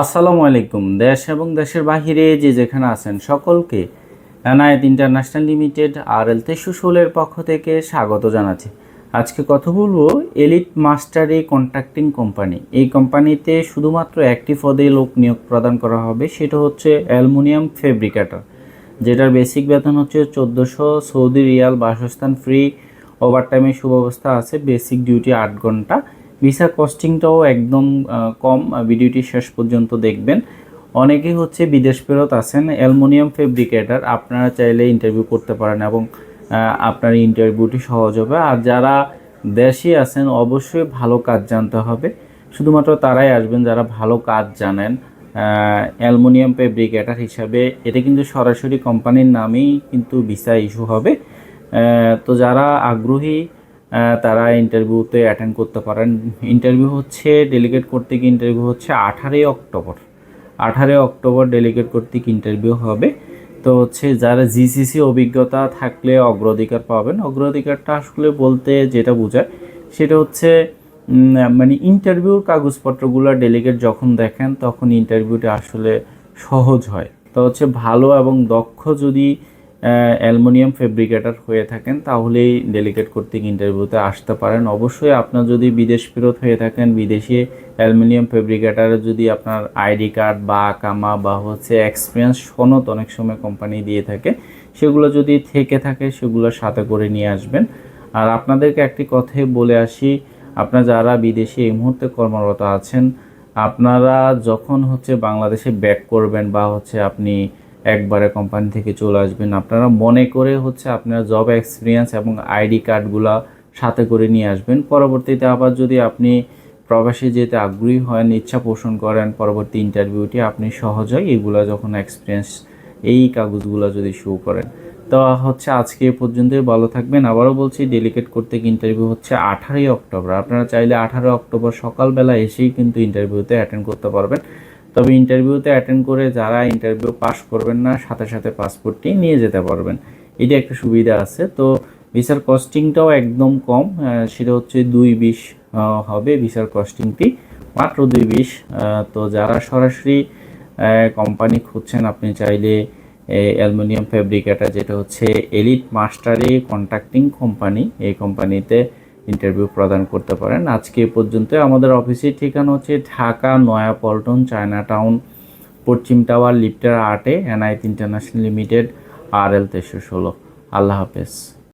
আসসালামু আলাইকুম। দেশ এবং দেশের বাহিরে যে যেখানে আছেন সকলকে এনায়েত ইন্টারন্যাশনাল লিমিটেড আর এল তেসুশোলের পক্ষ থেকে স্বাগত জানাচ্ছি। আজকে কথা বলব এলিট মাস্টারি কন্ট্রাক্টিং কোম্পানি। এই কোম্পানিতে শুধুমাত্র একটি পদে লোক নিয়োগ প্রদান করা হবে, সেটা হচ্ছে অ্যালুমিনিয়াম ফেব্রিকেটর, যেটার বেসিক বেতন হচ্ছে চোদ্দোশো সৌদি রিয়াল বাসস্থান ফ্রি, ওভারটাইমের সুব্যবস্থা আছে, বেসিক ডিউটি আট ঘণ্টা। ভিসা কস্টিংটাও একদম কম ভিডিওটি শেষ পর্যন্ত দেখবেন। অনেকেই হচ্ছে বিদেশ ফেরত আছেন, অ্যালুমিনিয়াম ফেব্রিকেটার, আপনারা চাইলে ইন্টারভিউ করতে পারেন এবং আপনার ইন্টারভিউটি সহজ হবে। আর যারা দেশে আছেন, অবশ্যই ভালো কাজ জানতে হবে। শুধুমাত্র তারাই আসবেন যারা ভালো কাজ জানেন। অ্যালুমিনিয়াম ফেব্রিকেটার হিসাবে এটা কিন্তু সরাসরি কোম্পানির নামেই কিন্তু ভিসা ইস্যু হবে। তো যারা আগ্রহী তারা ইন্টারভিউতে অ্যাটেন্ড করতে পারেন। ইন্টারভিউ হচ্ছে ডেলিগেট করতে গিয়ে ইন্টারভিউ হচ্ছে আঠারোই অক্টোবর। আঠারোই অক্টোবর ডেলিগেট কর্তৃক ইন্টারভিউ হবে। তো হচ্ছে, যারা জিসিসি অভিজ্ঞতা থাকলে অগ্রাধিকার পাবেন। অগ্রাধিকারটা আসলে বলতে যেটা বোঝায়, সেটা হচ্ছে মানে ইন্টারভিউর কাগজপত্রগুলো ডেলিগেট যখন দেখেন, তখন ইন্টারভিউটা আসলে সহজ হয়। তো হচ্ছে, ভালো এবং দক্ষ যদি অ্যালুমিনিয়াম ফেব্রিকেটার হয়ে থাকেন, তাহলেই ডেলিকেট কর্তৃক ইন্টারভিউতে আসতে পারেন। অবশ্যই আপনার যদি বিদেশ ফেরত হয়ে থাকেন, বিদেশে অ্যালুমিনিয়াম ফেব্রিকেটারে, যদি আপনার আইডি কার্ড বা আকামা বা হচ্ছে এক্সপিরিয়েন্স সনদ অনেক সময় কোম্পানি দিয়ে থাকে, সেগুলো যদি থেকে থাকে, সেগুলো সাথে করে নিয়ে আসবেন। আর আপনাদেরকে একটি কথাই বলে আসি, আপনারা যারা বিদেশে এই মুহূর্তে কর্মরত আছেন, আপনারা যখন হচ্ছে বাংলাদেশে ব্যাক করবেন বা হচ্ছে আপনি একবারে কোম্পানি থেকে চলে আসবেন। আপনারা মনে করে হচ্ছে আপনার জব এক্সপিরিয়েন্স এবং আইডি কার্ডগুলা সাথে করে নিয়ে আসবেন। পরবর্তীতে আবার যদি আপনি প্রবাসে যেতে আগ্রহী হন, ইচ্ছা পোষণ করেন, পরবর্তী ইন্টারভিউটি আপনি সহজেই এগুলো যখন এক্সপিরিয়েন্স এই কাগজগুলো যদি শো করেন। তো হচ্ছে আজকে পর্যন্তই। ভালো থাকবেন। আবারও বলছি ডেলিকেট করতে ইন্টারভিউ হচ্ছে আঠারোই অক্টোবর। আপনারা চাইলে আঠারোই অক্টোবর সকালবেলা এসেই কিন্তু ইন্টারভিউতে অ্যাটেন্ড করতে পারবেন। তবে ইন্টারভিউতে অ্যাটেন্ড করে যারা ইন্টারভিউ পাস করবেন না, সাথে সাথে পাসপোর্টটি নিয়ে যেতে পারবেন। এটা একটা সুবিধা আছে। তো ভিসার কস্টিংটাও একদম কম সেটা হচ্ছে দুই বিশ হবে ভিসার কস্টিংটি মাত্র দুই বিশ তো যারা সরাসরি কোম্পানি খুঁজছেন, আপনি চাইলে অ্যালুমিনিয়াম ফেব্রিকেটার যেটা হচ্ছে এলিট মাস্টারি কন্ট্রাক্টিং কোম্পানি এই কোম্পানিতে ইন্টারভিউ প্রদান করতে পারেন। আজকে এ পর্যন্ত আমাদের অফিসের ঠিকানা হচ্ছে ঢাকা, নয়াপল্টন চায়না টাউন পশ্চিম টাওয়ার, লিফটার আটে এনআইট ইন্টারন্যাশনাল লিমিটেড আর এল তেশো ষোলো। আল্লাহ হাফেজ।